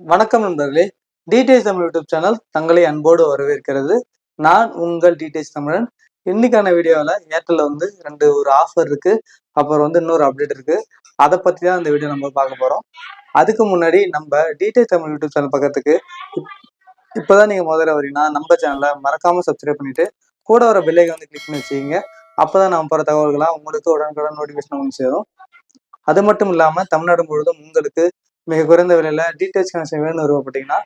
வணக்கம் நண்பர்களே. TDS Tamil YouTube channel தங்களை அன்போடு வரவேற்கிறது. நான் உங்கள் டிடிஎஸ் தமிழன். இன்னைக்கான வீடியோவில் ஏர்டெல்ல வந்து ரெண்டு ஒரு ஆஃபர் இருக்கு. அப்புறம் வந்து இன்னொரு அப்டேட் இருக்கு. அதை பற்றி தான் இந்த வீடியோ நம்ம பார்க்க போகிறோம் அதுக்கு முன்னாடி நம்ம டிடிஎஸ் தமிழ் யூடியூப் சேனல் பக்கத்துக்கு இப்போதான் நீங்கள் முதல்ல வரீங்கன்னா நம்ம சேனலை மறக்காம சப்ஸ்கிரைப் பண்ணிட்டு கூட வர பில்லைக்கு வந்து கிளிக் பண்ணி வச்சுக்கிங்க. அப்பதான் நம்ம போகிற தகவல்களாம் உங்களுக்கு உடனுக்குடன் நோட்டிஃபிகேஷன் வந்து சேரும். அது மட்டும் இல்லாமல் தமிழ்நாடு முழுவதும் உங்களுக்கு மிக குறைந்த விலையில டீடைல்ஸ் கனெக்ஷன் வேணும்னு விருப்பப்பட்டீங்கன்னா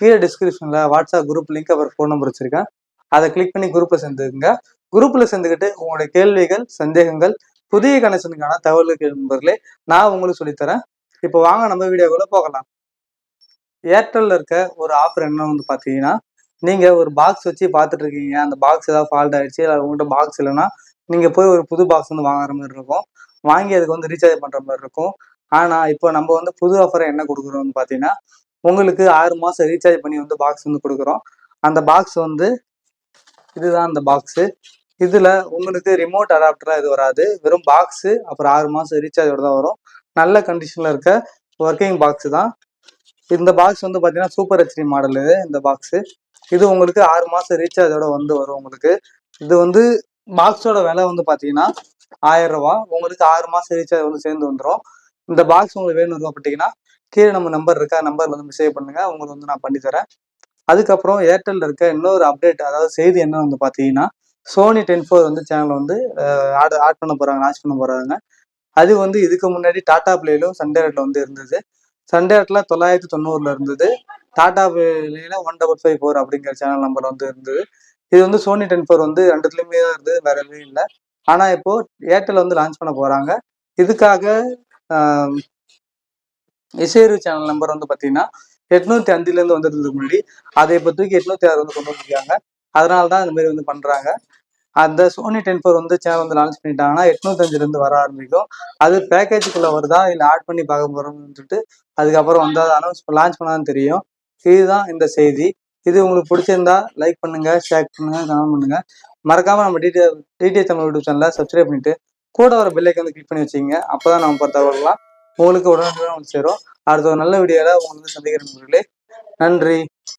கீழே டிஸ்கிரிப்ஷன்ல வாட்ஸ்அப் குரூப் லிங்க் அப்புறம் ஃபோன் நம்பர் வச்சிருக்கேன். அதை கிளிக் பண்ணி குரூப்ல சேர்ந்துக்குங்க. குரூப்ல சேர்ந்துக்கிட்டு உங்களுடைய கேள்விகள் சந்தேகங்கள் புதிய கனெக்ஷனுக்கான தகவல்கள் நண்பர்களே நான் உங்களுக்கு சொல்லித்தரேன். இப்போ வாங்க நம்ம வீடியோக்குள்ள போகலாம். ஏர்டெல்ல இருக்க ஒரு ஆஃபர் என்ன வந்து பார்த்தீங்கன்னா நீங்க ஒரு பாக்ஸ் வச்சு பார்த்துட்டு இருக்கீங்க. அந்த பாக்ஸ் ஏதாவது ஃபால்ட் ஆயிடுச்சு இல்லை உங்கள்கிட்ட பாக்ஸ் இல்லைன்னா நீங்க போய் ஒரு புது பாக்ஸ் வந்து வாங்குற மாதிரி இருக்கும். வாங்கி அதுக்கு வந்து ரீசார்ஜ் பண்ற மாதிரி இருக்கும். ஆனா இப்போ நம்ம வந்து புது ஆஃபரை என்ன கொடுக்குறோம்னு பார்த்தீங்கன்னா உங்களுக்கு ஆறு மாசம் ரீசார்ஜ் பண்ணி வந்து பாக்ஸ் வந்து கொடுக்குறோம். அந்த பாக்ஸ் வந்து இதுதான் அந்த பாக்ஸ் இதுல உங்களுக்கு ரிமோட் அடாப்டரா இது வராது. வெறும் பாக்ஸ் அப்புறம் ஆறு மாசம் ரீசார்ஜோட தான் வரும். நல்ல கண்டிஷன்ல இருக்க ஒர்க்கிங் பாக்ஸ் தான். இந்த பாக்ஸ் வந்து பாத்தீங்கன்னா சூப்பர் ஹெச்டி மாடல் இது இந்த பாக்ஸ் இது உங்களுக்கு ஆறு மாசம் ரீசார்ஜோட வந்து வரும் உங்களுக்கு. இது வந்து பாக்ஸோட விலை வந்து பாத்தீங்கன்னா ஆயிரம் ரூபா உங்களுக்கு ஆறு மாசம் ரீசார்ஜ் வந்து சேர்ந்து வந்துடும் இந்த பாக்ஸ் உங்களுக்கு வேணும் விருப்பப்பட்டீங்கன்னா கீழே நம்ம நம்பர் இருக்கா நம்பர்ல வந்து மெசேஜ் பண்ணுங்க. உங்களுக்கு வந்து நான் பண்ணி தரேன். அதுக்கப்புறம் ஏர்டெல்ல இருக்க இன்னொரு அப்டேட் அதாவது செய்தி என்ன வந்து பாத்தீங்கன்னா சோனி டென் ஃபோர் வந்து சேனல் வந்து ஆட் ஆட் பண்ண போறாங்க லான்ச் பண்ண போறாங்க. அது வந்து இதுக்கு முன்னாடி டாடா பிளேலும் சண்டே ரேட்ல வந்து இருந்தது. சண்டே ரேட்ல தொள்ளாயிரத்தி தொண்ணூறுல இருந்தது. டாடா பிளேல ஒன் டபுள் ஃபைவ் ஃபோர் அப்படிங்கிற சேனல் நம்பர் வந்து இருந்தது. இது வந்து சோனி டென் ஃபோர் வந்து ரெண்டுத்துலயுமே தான் இருந்தது வேற எதுவும் இல்லை. ஆனா இப்போ ஏர்டெல் வந்து லான்ச் பண்ண போறாங்க. இதுக்காக இசையரு சேனல் நம்பர் வந்து பார்த்தீங்கன்னா எட்நூத்தி அஞ்சுலேருந்து வந்ததுக்கு முன்னாடி அதை இப்போ தூக்கி எட்நூத்தி ஆறு வந்து கொண்டு வந்திருக்காங்க. அதனால தான் இந்த மாதிரி வந்து பண்ணுறாங்க அந்த சோனி டென் ஃபோர் வந்து சேனல் வந்து லான்ச் பண்ணிட்டாங்கன்னா எட்நூத்தஞ்சுலேருந்து வர ஆரம்பிக்கும். அது பேக்கேஜுக்குள்ளே வருதா இல்லை ஆட் பண்ணி பார்க்க போகிறோம்னு சொல்லிட்டு அதுக்கப்புறம் வந்து அதை அனௌன்ஸ் லான்ச் பண்ணாதான் தெரியும். இதுதான் இந்த செய்தி. இது உங்களுக்கு பிடிச்சிருந்தா லைக் பண்ணுங்க ஷேர் பண்ணுங்க கமெண்ட் பண்ணுங்க. மறக்காமல் நம்ம டிடி டிடி தமிழ் யூடியூப் சேனலை சப்ஸ்கிரைப் பண்ணிட்டு கூட வர பெல்லைக்கு வந்து கிளிக் பண்ணி வச்சுங்க அப்பதான் நம்ம போகிற தகவல்கள்லாம் உங்களுக்கு உடனடியாக வந்து சேரும். அடுத்த ஒரு நல்ல வீடியோவில் உங்களுக்கு வந்து சந்திக்கிறேன் நண்பர்களே. நன்றி.